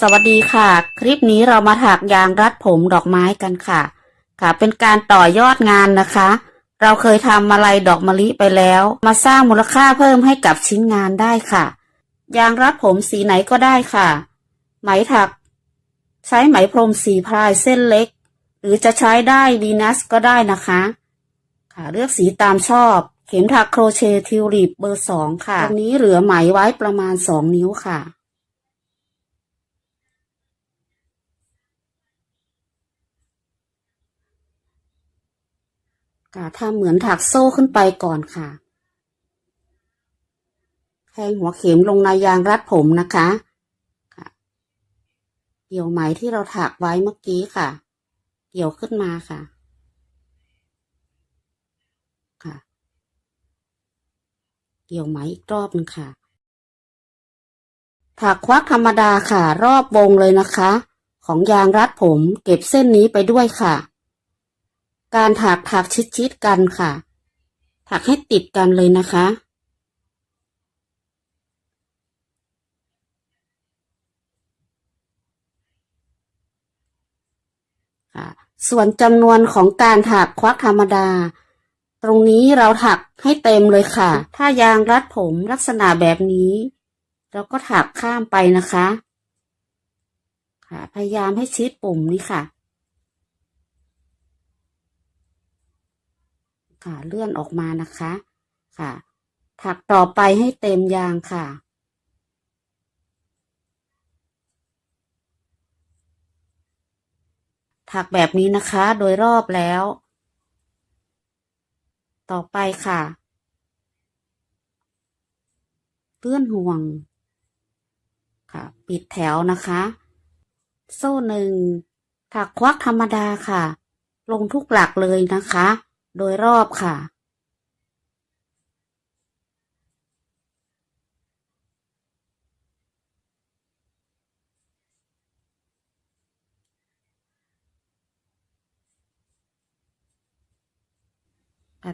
สวัสดีค่ะ คลิปนี้เรามาถักยางรัดผมดอกไม้กันค่ะ ค่ะ เป็นการต่อยอดงานนะคะ เราเคยทำมาลัยดอกมะลิไปแล้ว มาสร้างมูลค่าเพิ่มให้กับชิ้นงานได้ค่ะ ยางรัดผมสีไหนก็ได้ค่ะ ไหมถัก ใช้ไหมพรมสีพรายเส้นเล็ก หรือจะใช้ได้วีนัสก็ได้นะคะ ค่ะเลือกสีตามชอบ เข็มถักโครเชต์ทิวลิปเบอร์สองค่ะตรงนี้เหลือไหมไว้ประมาณสองนิ้วค่ะ ค่ะทำเหมือนถักโซ่ขึ้นไปก่อนค่ะ แทงหัวเข็มลงในยางรัดผมนะคะค่ะเกี่ยวไหมที่เราถักไว้เมื่อกี้ค่ะ เกี่ยวขึ้นมาค่ะ ค่ะ เกี่ยวไหมอีกรอบหนึงค่ะ ถักควักธรรมดาค่ะ รอบวงเลยนะคะ ของยางรัดผมเก็บเส้นนี้ไปด้วยค่ะ การถักถักชิดๆกันค่ะ ถักให้ติดกันเลยนะคะ ค่ะ ส่วนจำนวนของการถักควักธรรมดา ตรงนี้เราถักให้เต็มเลยค่ะ ถ้ายางรัดผมลักษณะแบบนี้ เราก็ถักข้ามไปนะคะ ค่ะ พยายามให้ชิดปุ่มนี้ค่ะ ค่ะเลื่อนออกมานะคะ ค่ะ ถักต่อไปให้เต็มยางค่ะ ถักแบบนี้นะคะโดยรอบแล้ว ต่อไปค่ะ เลื่อนห่วง ค่ะ ปิดแถวนะคะ โซ่หนึ่งถักควักธรรมดาค่ะ ลงทุกหลักเลยนะคะ โดยรอบค่ะ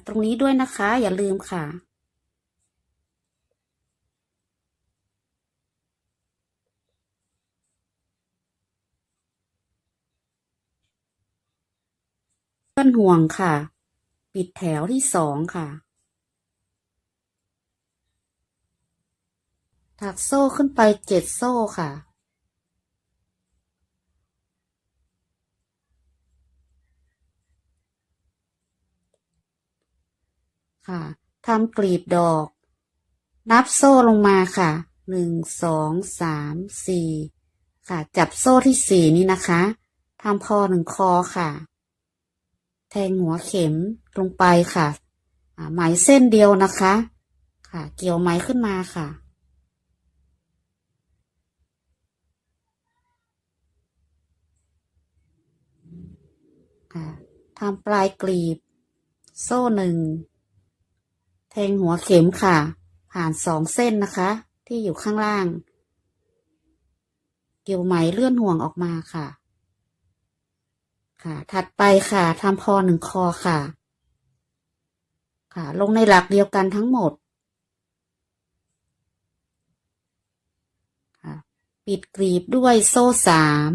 ตรงนี้ด้วยนะคะ อย่าลืมค่ะเพื่อนห่วงค่ะ ปิดแถวที่สองค่ะ ถักโซ่ขึ้นไปเจ็ดโซ่ค่ะ ค่ะทำกลีบดอก นับโซ่ลงมาค่ะหนึ่งสองสามสี่ค่ะ จับโซ่ที่สี่นี้นะคะทำพอหนึ่งคอค่ะ แทงหัวเข็มลงไปค่ะไหมเส้นเดียวนะคะ ค่ะ เกี่ยวไหมขึ้นมาค่ะ ค่ะทำปลายกลีบ โซ่หนึ่ง แทงหัวเข็มค่ะ ผ่านสองเส้นนะคะ ที่อยู่ข้างล่าง เกี่ยวไหมเลื่อนห่วงออกมาค่ะ ค่ะ ถัดไปค่ะทำพอหนึ่งคอค่ะ ค่ะ ลงในหลักเดียวกันทั้งหมด ค่ะ ปิดกลีบด้วยโซ่สาม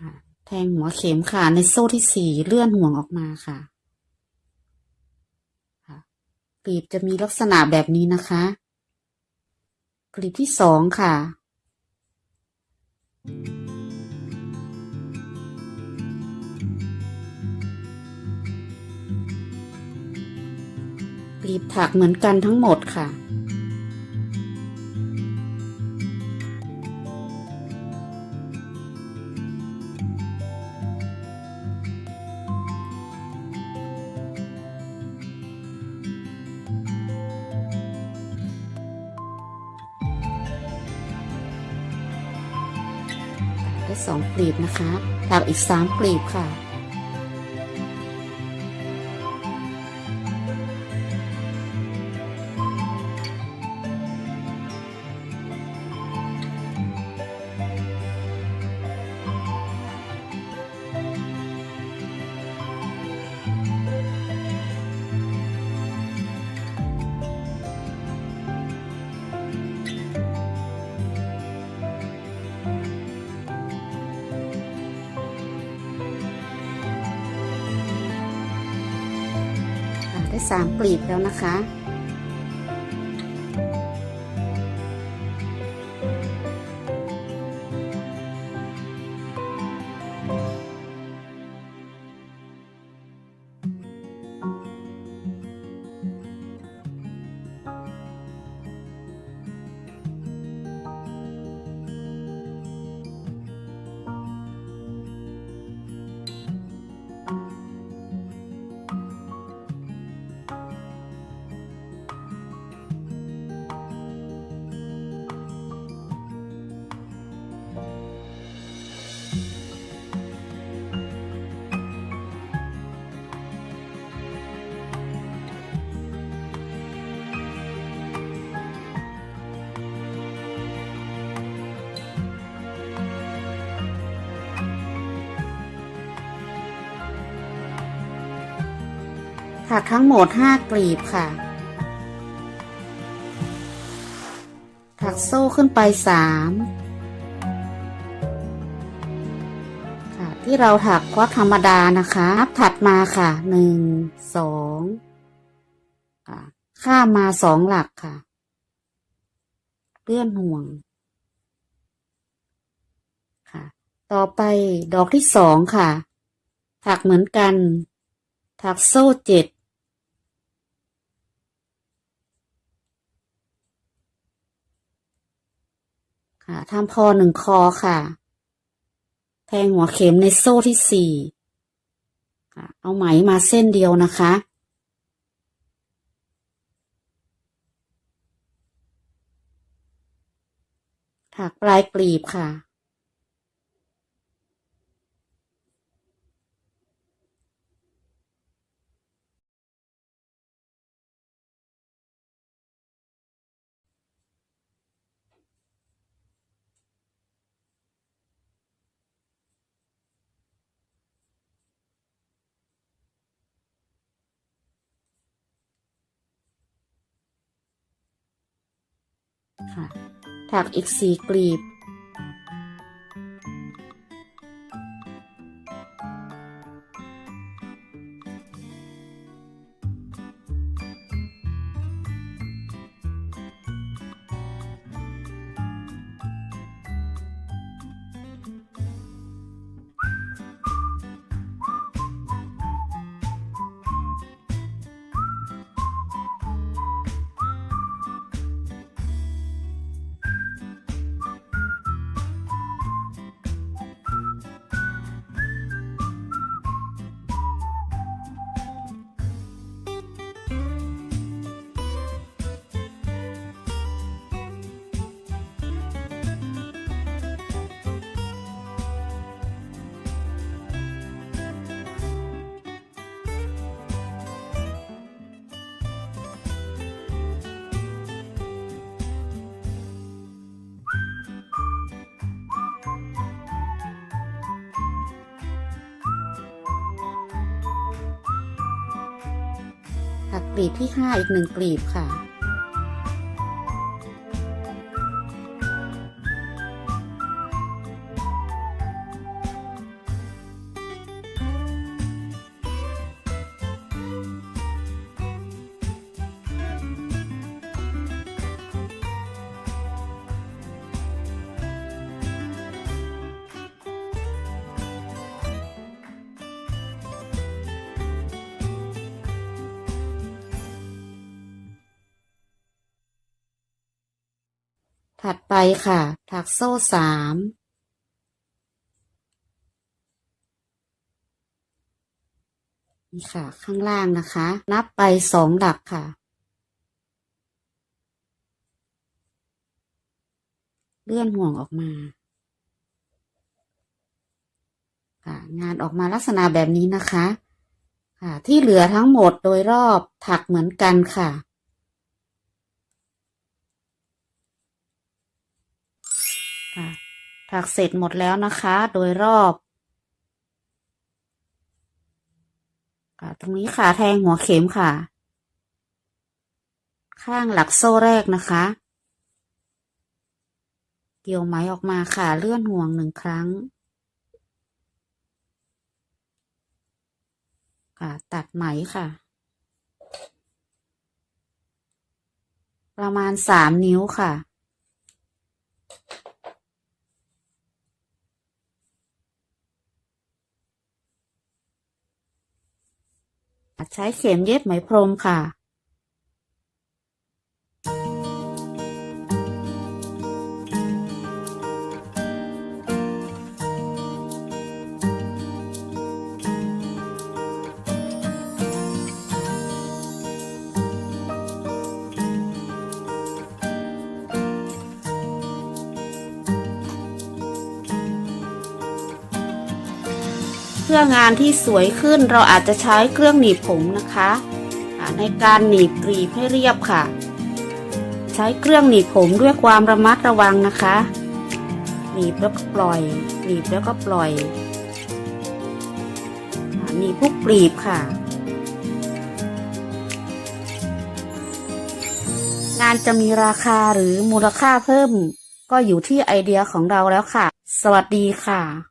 ค่ะแทงหัวเข็มค่ะ ในโซ่ที่สี่เลื่อนห่วงออกมาค่ะค่ะกลีบจะมีลักษณะแบบนี้นะคะ กลีบที่สองค่ะ กลีบถักเหมือนกันทั้งหมดค่ะ ได้สองกลีบนะคะถักอีกสามกลีบค่ะ 3กลีบแล้วนะคะ ถักทั้งหมดห้ากลีบค่ะ ถักโซ่ขึ้นไปสามค่ะ ที่เราถักก็ธรรมดานะคะนับถัดมาค่ะหนึ่งสองค่ะข้ามมาสองหลักค่ะ เลื่อนห่วง ค่ะ ต่อไปดอกที่สองค่ะ ถักเหมือนกัน ถักโซ่เจ็ด ค่ะทำพอหนึ่งคอค่ะ แทงหัวเข็มในโซ่ที่สี่ค่ะ เอาไหมมาเส้นเดียวนะคะ ถักปลายกลีบค่ะ ค่ะ ถักอีกสี่กลีบ กกลีบที่ห้าอีกหนึ่งกลีบค่ะ ถัดไปค่ะ ถักโซ่สามนี่ค่ะ ข้างล่างนะคะ นับไปสองหลักค่ะ เลื่อนห่วงออกมาค่ะ งานออกมาลักษณะแบบนี้นะคะ ค่ะ ที่เหลือทั้งหมดโดยรอบถักเหมือนกันค่ะ ถักเสร็จหมดแล้วนะคะ โดยรอบค่ะตรงนี้ค่ะแทงหัวเข็มค่ะ ข้างหลักโซ่แรกนะคะ เกี่ยวไหมออกมาค่ะ เลื่อนห่วงหนึ่งครั้ง ค่ะตัดไหมค่ะ ประมาณสามนิ้วค่ะ ใช้เข็มเย็บไหมพรมค่ะ พื่องานที่สวยขึ้นเราอาจจะใช้เครื่องหนีบผมนะคะในการหนีบกรีบให้เรียบค่ะ ใช้เครื่องหนีบผมด้วยความระมัดระวังนะคะหนีบแล้วก็ปล่อยหนีบแล้วก็ปล่อยหนีบทุกกรีบค่ะ งานจะมีราคาหรือมูลค่าเพิ่ม ก็อยู่ที่ไอเดียของเราแล้วค่ะ สวัสดีค่ะ